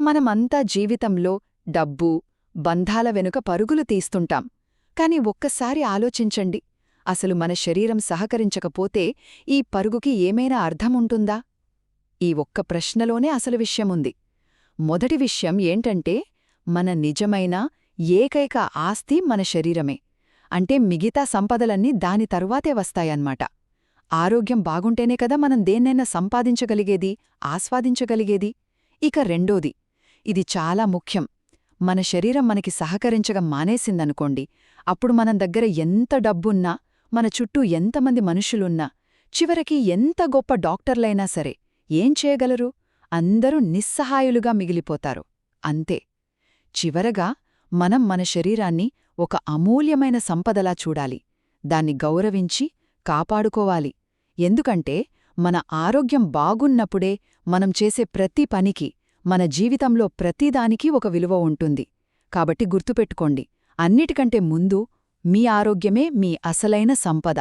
మనమంతా జీవితంలో డబ్బు బంధాల వెనుక పరుగులు తీస్తుంటాం. కాని ఒక్కసారి ఆలోచించండి అసలు మన శరీరం సహకరించకపోతే ఈ పరుగుకి ఏమైనా అర్థముంటుందా? ఈ ఒక్క ప్రశ్నలోనే అసలు విషయముంది. మొదటి విషయం ఏంటంటే మన నిజమైన ఏకైక ఆస్తి మన శరీరమే. అంటే మిగతా సంపదలన్నీ దాని తరువాతే వస్తాయన్నమాట. ఆరోగ్యం బాగుంటేనే కదా మనం దేన్నైనా సంపాదించగలిగేది ఆస్వాదించగలిగేది. ఇక రెండోది ఇది చాలా ముఖ్యం. మన శరీరం మనకి సహకరించగ మానేసిందనుకోండి అప్పుడు మనం దగ్గర ఎంత డబ్బున్నా మన చుట్టూ ఎంతమంది మనుషులున్నా చివరికి ఎంత గొప్ప డాక్టర్లైనా సరే ఏం చేయగలరు? అందరూ నిస్సహాయులుగా మిగిలిపోతారు. అంతే. చివరగా మనం మన శరీరాన్ని ఒక అమూల్యమైన సంపదలా చూడాలి. దాన్ని గౌరవించి కాపాడుకోవాలి. ఎందుకంటే మన ఆరోగ్యం బాగున్నప్పుడే మనం చేసే ప్రతి పనికి మన జీవితంలో ప్రతిదానికి ఒక విలువ ఉంటుంది. కాబట్టి గుర్తుపెట్టుకోండి అన్నిటికంటే ముందు మీ ఆరోగ్యమే మీ అసలైన సంపద.